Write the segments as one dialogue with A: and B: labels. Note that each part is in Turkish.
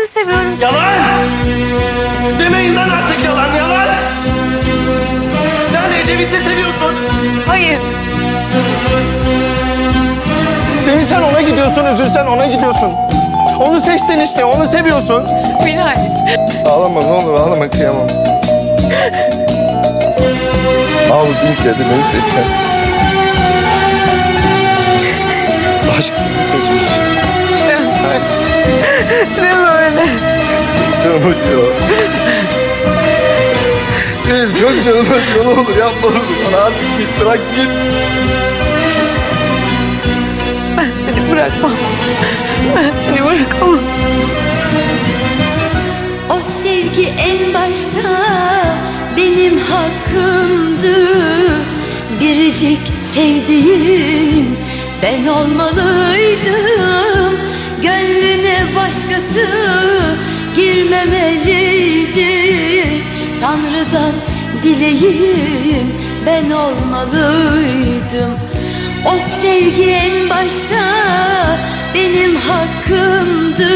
A: de seviyorum.
B: Yalan! Demeyin lan artık yalan, yalan! Sen Ecevit'i seviyorsun.
A: Hayır.
B: Senin sen ona gidiyorsun, üzülsen ona gidiyorsun. Onu seçtin işte, onu seviyorsun.
A: Bilal.
B: Ağlama ne olur ağlama kıyamam. Ağlı bin kere beni seçsen. Aşk sizi seçmiş.
A: Ne böyle?
B: Acıyor. Benim çok canım acıyor. Ne olur yapma. Bana artık git bırak git.
A: Ben seni bırakmam. Ben seni bırakamam.
C: O sevgi en başta benim hakkımdı Biricik sevdiğin ben olmalıydım Gönlüne başkası girmemeliydi. Tanrı'dan dileğin ben olmalıydım. O sevgi en başta benim hakkımdı.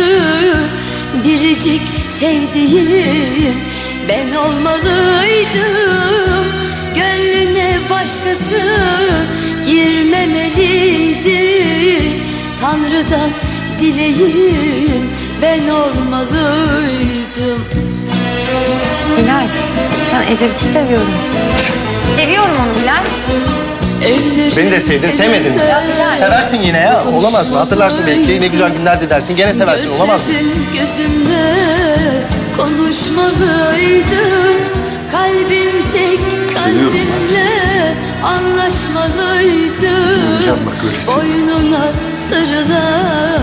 C: Biricik sevdiğin ben olmalıydım. Gönlüne başkası girmemeliydi. Tanrı'dan dileğin ben olmalıydım
A: Bilal. Ben Ecevit'i seviyorum. Seviyorum onu Bilal.
B: Beni de sevdin, sevmedin mi? Seversin yine ya. Olamaz mı? Hatırlarsın belki. Ne güzel günlerdi dersin. Gene seversin. Olamaz mı?
C: Gözlerin gözümle konuşmalıydım Kalbim tek
B: Seviyorum ben
C: kalbimle anlaşmalıydım
B: Seveceğim bak öyle sev.
C: Boynuna sarılan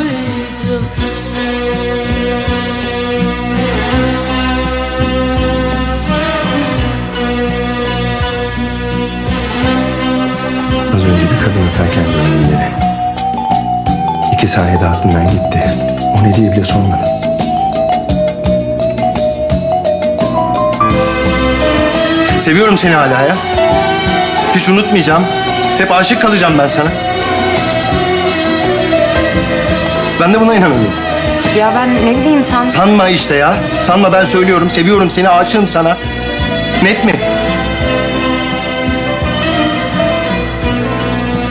B: öperken gördüm beni. İki saniyede aklımdan gitti. O ne diye bile sormadım. Seviyorum seni hala ya. Hiç unutmayacağım. Hep aşık kalacağım ben sana. Ben de buna inanamıyorum.
A: Ya ben ne bileyim sen...
B: Sanma işte ya. Sanma ben söylüyorum. Seviyorum seni, aşığım sana. Net mi?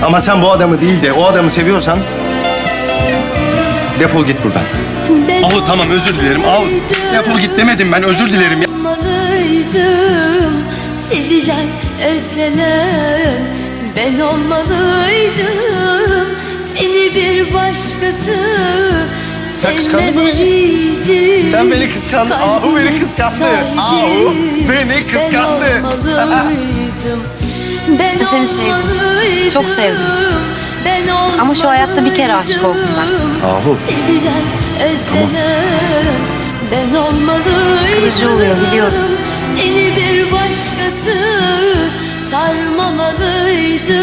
B: Ama sen bu adamı değil de o adamı seviyorsan... Defol git buradan.
C: Ben
B: Ahu tamam özür dilerim. Ahu defol git demedim ben özür dilerim. ya.
C: olmalıydım Sevilen, özlenen ben olmalıydım Seni bir başkası
B: Sen kıskandın mı beni? Sen beni kıskandın. Ahu beni kıskandı. Ahu beni
C: ben
B: kıskandı.
C: olmalıydım. Ben
A: seni sevdim. Çok sevdim.
C: Ben
A: Ama şu hayatta bir kere aşık oldum ben.
B: Ahu
C: ben olmalıydım.
A: Kırıcı oluyor, biliyorum.
C: Seni bir başkası sarmamalıydı.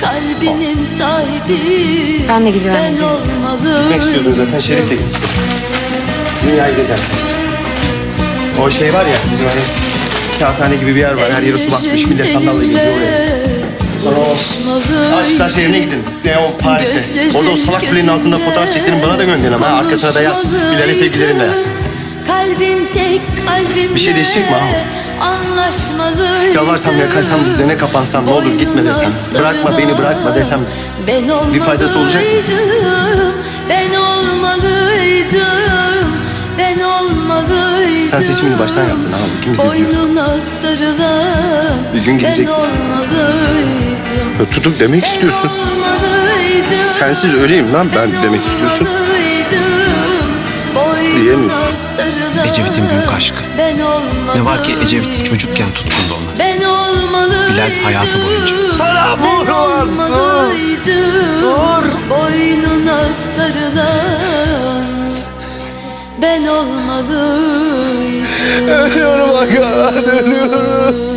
C: Kalbinin sahibi
A: Ben de gidiyorum
C: ben olmalıydım.
B: gitmek istiyordun zaten Şerif'le git. Dünyayı gezersiniz. O şey var ya bizim hani kağıthane gibi bir yer var. Her yeri su basmış. Millet sandalye geziyor oraya. Sonra o Aşklar şehrine gidin. Ne o Paris'e. Orada o salak kulenin altında fotoğraf çektirin bana da gönderin ama arkasına da yaz. Bilal'e sevgilerimle yaz.
C: Kalbin tek kalbimle
B: Bir şey değişecek mi Ahmet? Yalvarsam yakarsam dizlerine kapansam ne olur gitme desem. Bırakma beni bırakma desem.
C: Ben
B: bir faydası olacak mı? Sen seçimini baştan yaptın abi. İkimiz de biliyorduk. Bir gün gidecek. Ya tutup demek istiyorsun. Sensiz öleyim lan ben demek istiyorsun. Diyemiyorsun.
D: Ecevit'in büyük aşkı. Ne var ki Ecevit çocukken tutkundu ona. Bilal hayatı boyunca.
B: Sana bu var, dur. Dur.
C: Boynuna sarılan ben olmalıydım.
B: Ölüyorum Hakan, ölüyorum.